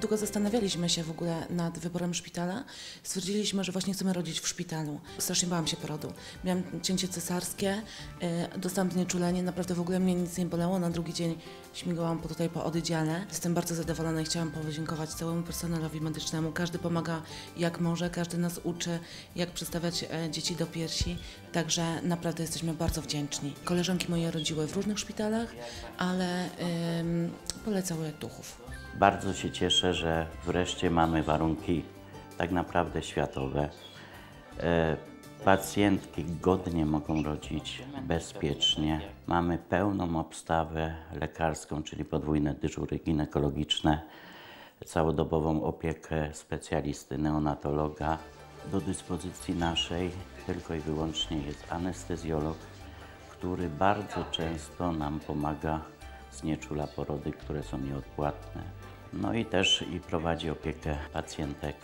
Długo zastanawialiśmy się w ogóle nad wyborem szpitala. Stwierdziliśmy, że właśnie chcemy rodzić w szpitalu. Strasznie bałam się porodu. Miałam cięcie cesarskie, yy, dostałam znieczulenie, naprawdę w ogóle mnie nic nie bolało. Na drugi dzień śmigałam po tutaj po oddziale. Jestem bardzo zadowolona i chciałam podziękować całemu personelowi medycznemu. Każdy pomaga jak może, każdy nas uczy, jak przystawiać e, dzieci do piersi. Także naprawdę jesteśmy bardzo wdzięczni. Koleżanki moje rodziły w różnych szpitalach, ale ym, polecały duchów. Bardzo się cieszę, że wreszcie mamy warunki tak naprawdę światowe. E, Pacjentki godnie mogą rodzić bezpiecznie. Mamy pełną obstawę lekarską, czyli podwójne dyżury ginekologiczne, całodobową opiekę specjalisty neonatologa. Do dyspozycji naszej tylko i wyłącznie jest anestezjolog, który bardzo często nam pomaga, znieczula porody, które są nieodpłatne. No i też i prowadzi opiekę pacjentek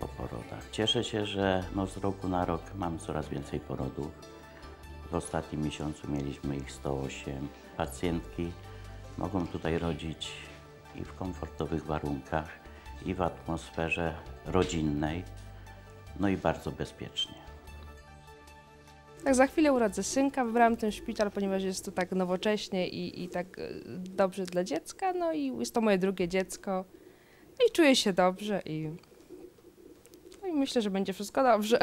po porodach. Cieszę się, że no z roku na rok mam coraz więcej porodów. W ostatnim miesiącu mieliśmy ich 108. Pacjentki mogą tutaj rodzić i w komfortowych warunkach, i w atmosferze rodzinnej, no i bardzo bezpiecznie. Tak, za chwilę urodzę synka. Wybrałam ten szpital, ponieważ jest to tak nowocześnie i, i tak e, dobrze dla dziecka. No i jest to moje drugie dziecko. No i czuję się dobrze i, no i myślę, że będzie wszystko dobrze.